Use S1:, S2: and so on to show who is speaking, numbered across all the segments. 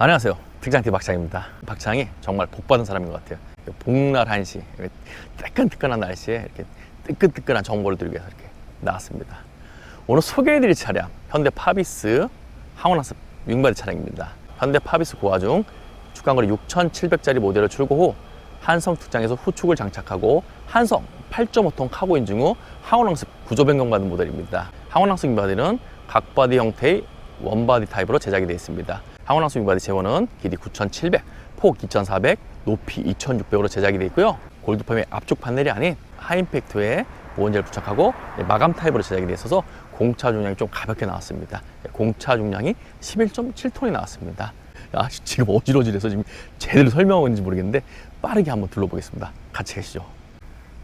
S1: 안녕하세요. 특장T 박창입니다. 박창이 정말 복받은 사람인 것 같아요. 복날 한시, 뜨끈뜨끈한 날씨에 이렇게 뜨끈뜨끈한 정보를 드리기 위해서 이렇게 나왔습니다. 오늘 소개해드릴 차량, 현대 파비스 하원학습 윙바디 차량입니다. 현대 파비스 고화 중 주간거리 6,700짜리 모델을 출고 후 한성 특장에서 후축을 장착하고 한성 8.5톤 카고 인증 후 하원항습 구조 변경받은 모델입니다. 하원항습 윙바디는 각바디 형태의 원바디 타입으로 제작이 되어 있습니다. 항원항 수 윙바디 재원은 길이 9,700, 폭 2,400, 높이 2,600으로 제작이 되어 있고요. 골드펌의 앞쪽 판넬이 아닌 하임팩트에 보온재를 부착하고 마감 타입으로 제작이 되어 있어서 공차 중량이 좀 가볍게 나왔습니다. 공차 중량이 11.7톤이 나왔습니다. 야, 지금 어지러지해서 지금 제대로 설명하는지 모르겠는데 빠르게 한번 둘러보겠습니다. 같이 가시죠.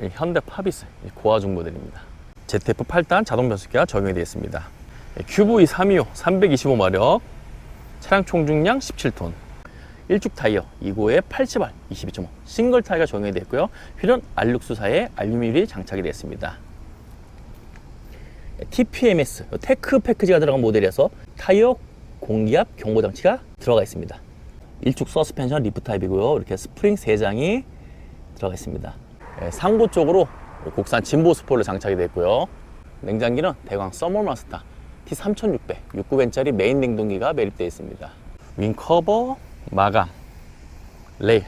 S1: 이 현대 파비스 이 고화중 모델입니다. ZF 8단 자동 변속기가 적용이 되어 있습니다. 큐브 325 325마력 차량 총 중량 17톤 1축 타이어 2고에 80R 22.5 싱글 타이어가 적용이 되어 있고요. 휠은 알룩수사의 알루미늄이 장착이 되어 있습니다. TPMS 테크 패키지가 들어간 모델이어서 타이어 공기압 경보 장치가 들어가 있습니다. 1축 서스펜션 리프 타입이고요. 이렇게 스프링 3장이 들어가 있습니다. 예, 상부 쪽으로 국산 진보 스포를 장착이 되어 있고요. 냉장기는 대광 서머마스터 T3600 6구벤짜리 메인 냉동기가 매립되어 있습니다. 윙 커버 마감 레일.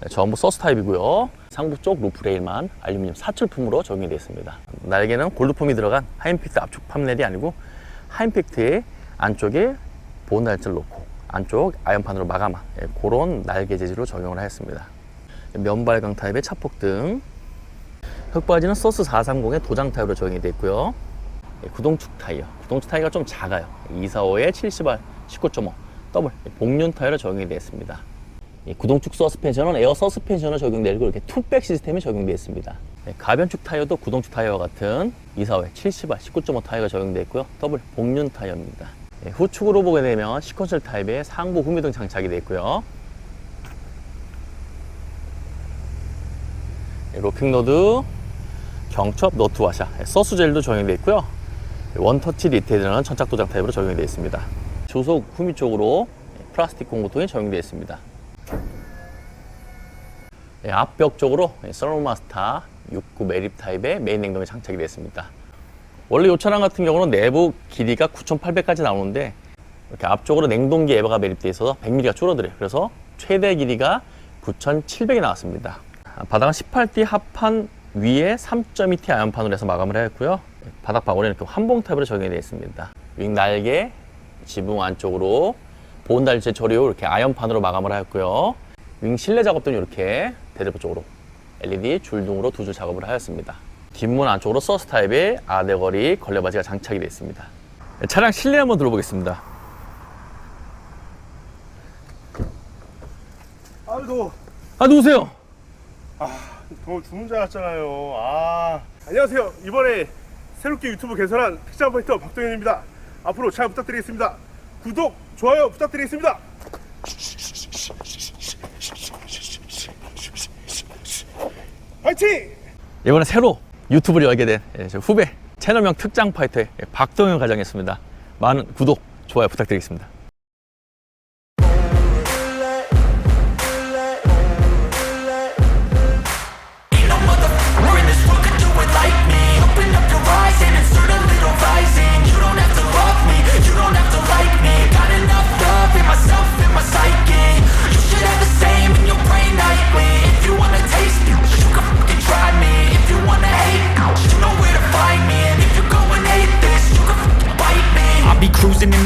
S1: 네, 전부 서스 타입이고요. 상부 쪽 루프 레일만 알루미늄 사출품으로 적용이 되어 있습니다. 날개는 골드폼이 들어간 하임팩트 앞쪽 판넬이 아니고 하임팩트의 안쪽에 보온 날짜를 놓고 안쪽 아연판으로 마감한 예, 그런 날개 재질로 적용을 하였습니다. 면발광 타입의 차폭등 흙바지는 서스 430의 도장 타입으로 적용이 되어 있고요. 예, 구동축 타이어. 구동축 타이어가 좀 작아요. 245에 70R 19.5 더블 복륜 타이어로 적용이 되어 있습니다. 이 구동축 서스펜션은 에어 서스펜션을 적용되어 있고 이렇게 투백 시스템이 적용되어 있습니다. 예, 가변축 타이어도 구동축 타이어와 같은 245에 70R 19.5 타이어가 적용되어 있고요. 더블 복륜 타이어입니다. 예, 후축으로 보게 되면 시퀀셜 타입의 상부 후미등 장착이 되어 있고요. 예, 로킹로드 경첩 너트 와샤 예, 서수젤도 적용되어 있고요 원터치 디테일은 천착 도장 타입으로 적용이 되어 있습니다. 조속 후미 쪽으로 플라스틱 공구통이 적용되어 있습니다. 예, 앞벽 쪽으로 썰로마스타 69 매립 타입의 메인 냉동이 장착이 되어 있습니다. 원래 이 차량 같은 경우는 내부 길이가 9,800까지 나오는데 이렇게 앞쪽으로 냉동기 에버가 매립되어 있어서 100mm가 줄어들어요. 그래서 최대 길이가 9,700이 나왔습니다. 바닥은 18D 합판 위에 3.2T 아연판으로 해서 마감을 하였고요. 바닥 방울에는 이렇게 환봉 타입으로 적용이 되어 있습니다. 윙 날개, 지붕 안쪽으로 보온 달재 처리 후 이렇게 아연판으로 마감을 하였고요. 윙 실내 작업들은 이렇게 대대부 쪽으로 LED 줄등으로 두 줄 작업을 하였습니다. 뒷문 안쪽으로 서스 타입의 아대거리 걸레바지가 장착이 되어 있습니다. 차량 실내 한번 들어보겠습니다.
S2: 아유 더워
S1: 아, 누구세요?
S2: 더워 죽는 줄 알았잖아요 아 안녕하세요 이번에 새롭게 유튜브 개설한 특장 포인터 박동현입니다 앞으로 잘 부탁드리겠습니다 구독 좋아요 부탁드리겠습니다 화이팅!
S1: 이번에 새로 유튜브를 열게 된 예, 저 후배 채널명 특장 파이터의 박동현 과장이었습니다. 많은 구독, 좋아요 부탁드리겠습니다.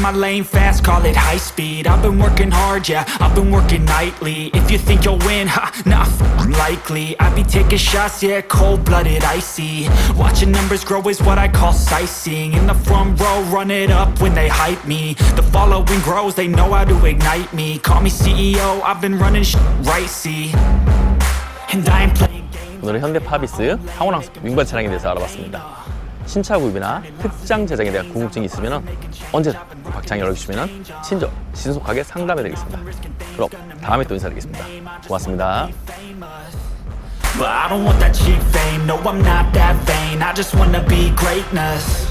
S3: in my lane fast, call it high speed I've been working hard, yeah, I've been working nightly If you think you'll win, ha, not f***ing likely I be taking shots, yeah, cold-blooded, icy Watching numbers grow is what I call sightseeing In the front row, run it up when they hype me The following grows, they know how to ignite me Call me CEO, I've been running sh- right, see And I ain't playing games
S1: 오늘은 현대 파비스 항원항 윙바 차량에 대해서 알아봤습니다. 신차 구입이나 특장 제작에 대한 궁금증이 있으면 언제나 박창이 열어주시면 친절, 신속하게 상담해드리겠습니다. 그럼 다음에 또 인사드리겠습니다. 고맙습니다.
S3: But I don't want that cheap fame, no I'm not that vain I just wanna be greatness